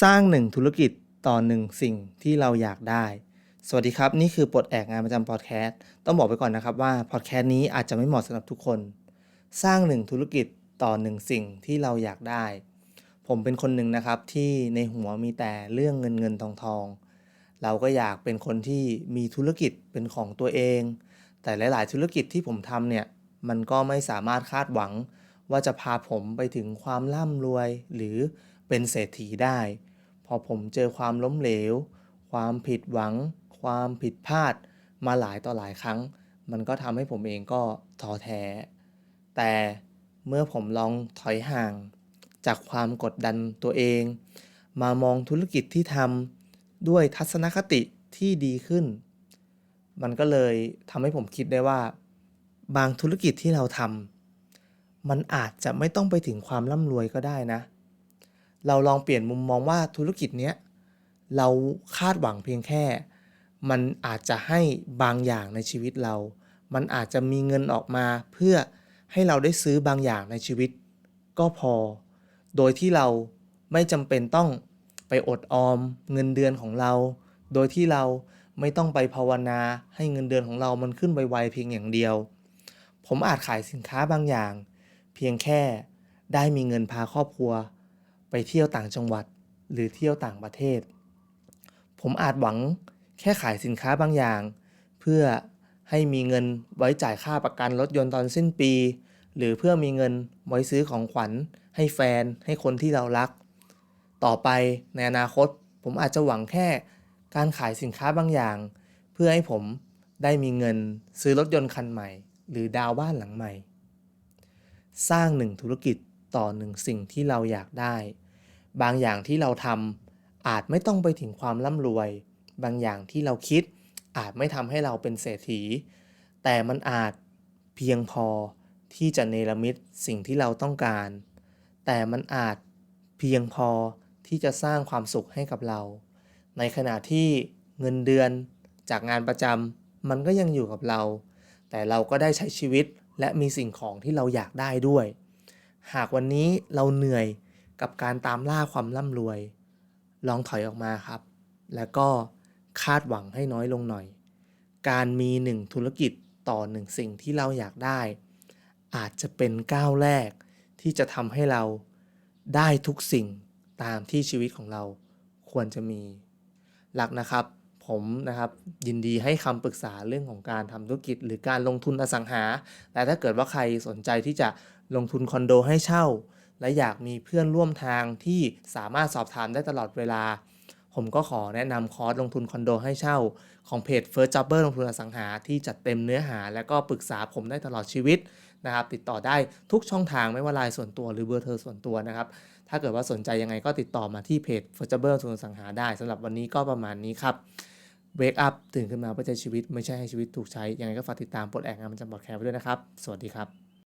สร้างหนึ่งธุรกิจต่อหนึ่งสิ่งที่เราอยากได้ สวัสดีครับ นี่คือปลดแอกงานประจำพอดแคสต์ต้องบอกไปก่อนนะครับว่าพอดแคสต์นี้อาจจะไม่เหมาะสำหรับทุกคน สร้างหนึ่งธุรกิจต่อหนึ่งสิ่งที่เราอยากได้ ผมเป็นคนหนึ่งนะครับที่ในหัวมีแต่เรื่องเงินเงินทองทอง เราก็อยากเป็นคนที่มีธุรกิจเป็นของตัวเอง แต่หลาย ๆ ธุรกิจที่ผมทำเนี่ยมันก็ไม่สามารถคาดหวัง ว่าจะพาผมไปถึงความร่ำรวยหรือ เป็นเศรษฐีได้ พอผมเจอความล้มเหลว ความผิดหวัง ความผิดพลาด มาหลายต่อหลายครั้ง มันก็ทำให้ผมเองก็ท้อแท้ แต่เมื่อผมลองถอยห่าง จากความกดดันตัวเอง มามองธุรกิจที่ทำด้วยทัศนคติที่ดีขึ้น มันก็เลยทำให้ผมคิดได้ว่า บางธุรกิจที่เราทำมันอาจจะไม่ต้องไปถึงความร่ำรวยก็ได้นะ เราลองเปลี่ยนมุมมองว่าธุรกิจเนี้ยเราคาดหวังเพียงแค่ มันอาจจะให้บางอย่างในชีวิตเรา มันอาจจะมีเงินออกมาเพื่อให้เราได้ซื้อบางอย่างในชีวิต ก็พอ โดยที่เราไม่จำเป็นต้องไปอดออมเงินเดือนของเรา โดยที่เราไม่ต้องไปภาวนาให้เงินเดือนของเรามันขึ้นไวๆเพียงอย่างเดียว ผมอาจขายสินค้าบางอย่าง เพียงแค่ได้มีเงินพาครอบครัว ไปเที่ยวต่างจังหวัด หรือเที่ยวต่างประเทศ ผมอาจหวังแค่ขายสินค้าบางอย่าง เพื่อให้มีเงินไว้จ่ายค่าประกันรถยนต์ตอนสิ้นปี หรือเพื่อมีเงินไว้ซื้อของขวัญ ให้แฟนให้คนที่เรารัก ต่อไปในอนาคต ผมอาจจะหวังแค่การขายสินค้าบางอย่าง เพื่อให้ผมได้มีเงินซื้อรถยนต์คันใหม่ หรือดาวบ้านหลังใหม่ สร้างหนึ่งธุรกิจต่อหนึ่งสิ่งที่เราอยากได้ บางอย่างที่เราทำอาจไม่ต้องไปถึงความร่ำรวย บางอย่างที่เราคิดอาจไม่ทำให้เราเป็นเศรษฐี แต่มันอาจเพียงพอที่จะเนรมิตสิ่งที่เราต้องการ แต่มันอาจเพียงพอที่จะสร้างความสุขให้กับเรา ในขณะที่เงินเดือนจากงานประจำมันก็ยังอยู่กับเรา แต่เราก็ได้ใช้ชีวิตและมีสิ่งของที่เราอยากได้ด้วย หากวันนี้เราเหนื่อย กับการตามล่าความร่ำรวย ลองถอยออกมาครับ แล้วก็คาดหวังให้น้อยลงหน่อย การมีหนึ่งธุรกิจต่อหนึ่งสิ่งที่เราอยากได้ อาจจะเป็นก้าวแรกที่จะทำให้เราได้ทุกสิ่งตามที่ชีวิตของเราควรจะมีหลักนะครับ ผมนะครับยินดีให้คำปรึกษาเรื่องของการทำธุรกิจ หรือการลงทุนอสังหา แต่ถ้าเกิดว่าใครสนใจที่จะลงทุนคอนโดให้เช่า และอยากมีเพื่อนร่วมทางที่สามารถสอบถามได้ตลอดเวลา ผมก็ขอแนะนำคอร์สลงทุนคอนโดให้เช่า ของเพจ First Jobber ลงทุนอสังหาที่จัดเต็มเนื้อหา และก็ปรึกษาผมได้ตลอดชีวิตนะครับติดต่อได้ทุกช่องทางไม่ว่าไลน์ส่วนตัวหรือเบอร์โทรส่วนตัวนะครับ ถ้าเกิดว่าสนใจยังไงก็ติดต่อมาที่เพจ First Jobber ลงทุนอสังหาได้สำหรับวันนี้ก็ประมาณนี้ครับ Wake up ตื่นขึ้นมาเพื่อใช้ชีวิต ไม่ใช่ให้ชีวิตถูกใช้ ยังไงก็ฝากติดตามปลดแอกงานประจำบอดแคร์ไว้ด้วยนะครับ สวัสดีครับ